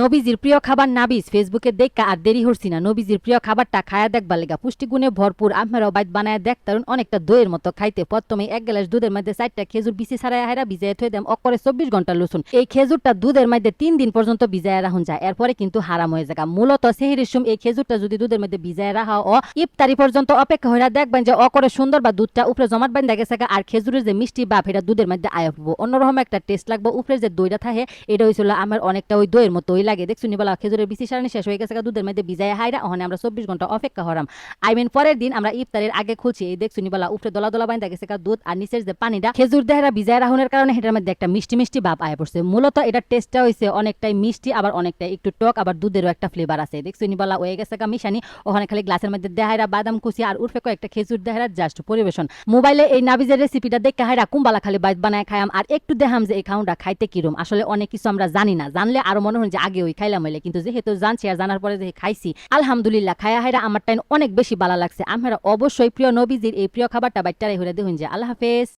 নবীজির প্রিয় খাবার নাবিজ ফেসবুকে দেখা আর দেরি হচ্ছি না। নবীজির প্রিয় খাবারটা খায়া দেখবার লেগা। পুষ্টিগুণে ভরপুর আপনারাও বাইত বানায় দেখ দেখতারুন অনেকটা দইয়ের মতো খাইতে। প্রথমে এক গ্লাস দুধের মধ্যে চারটা খেজুর বিসি ছাড়াই হারা ভিজাই থই দেম, অকরে চব্বিশ ঘণ্টা লসুন। এই খেজুরটা দুধের মধ্যে তিন দিন পর্যন্ত ভিজায় রাখুন যায়। এরপরে কিন্তু হারাম হয়ে যায় মূলত সেহেরির সুম এই খেজুরটা যদি দুধের মধ্যে ভিজায় রাখা ও ইফতারি পর্যন্ত অপেক্ষা হয়ে দেখবেন যে অকরে সুন্দর বা দুধটা উপরে জমাট বান্ধা গেছে আর খেজুরের যে মিষ্টি বাপ এটা দুধের মধ্যে আয় হব অন্যরকম একটা টেস্ট লাগবে, উপরে যে দইটা থাকে এটা হয়েছিল আমার অনেকটা ওই দইয়ের মতো ওই লাগে। দেখছুনি বলা, খেজুরের বিসি সারানি শেষ হয়ে গেছে দুধের মধ্যে ভিজায় হাইরা, ওখানে আমরা চব্বিশ ঘণ্টা অপেক্ষা হরাম। আই মিন পরের দিন আমরা ইফতারের আগে খুলছি এই দেখছুনি বলা উপরে দলা দলা বান্ধা গেছে দুধ আর নিচের যে পানিটা, খেজুর দেহেরা ভিজায় রাহুনের কারণে এটার মধ্যে একটা মিষ্টি মিষ্টি ভাব আয় পড়ছে। মূলত এটা টেস্টটা হয়েছে অনেকটাই মিষ্টি, আবার অনেকটাই একটু টক, আবার দুধেরও একটা ফ্লেভার আছে। দেখছুনি বলা, হয়ে গেছে মিশানি, ওখানে খালি গ্লাসের মধ্যে দেহাইরা বাদাম কুচি আর উর্ফে কয়েকটা খেজুর দেহারা জাস্ট পরিবেশন। মোবাইলে এই নাবিজের রেসিপিটা দেখে হাইরা কুম্বালা খালি বাইত বানায় খাইয়াম, আর একটু দেখাম যে এই খাউনটা খাইতে কিরম। আসলে অনেক কিছু আমরা জানি না। জানলে আরও মনে হয় যে আগে ওই খাইলাম হইলে। কিন্তু যেহেতু জানছি আর জানার পরে যে খাইছি, আলহামদুলিল্লাহ খায়া হাইরা আমার টাইম অনেক বেশি ভালো লাগছে। আমরা অবশ্যই প্রিয় নবীজির এই প্রিয় খাবারটা বাইটারাই হইলে দেখুন যে। আল্লাহ হাফেজ।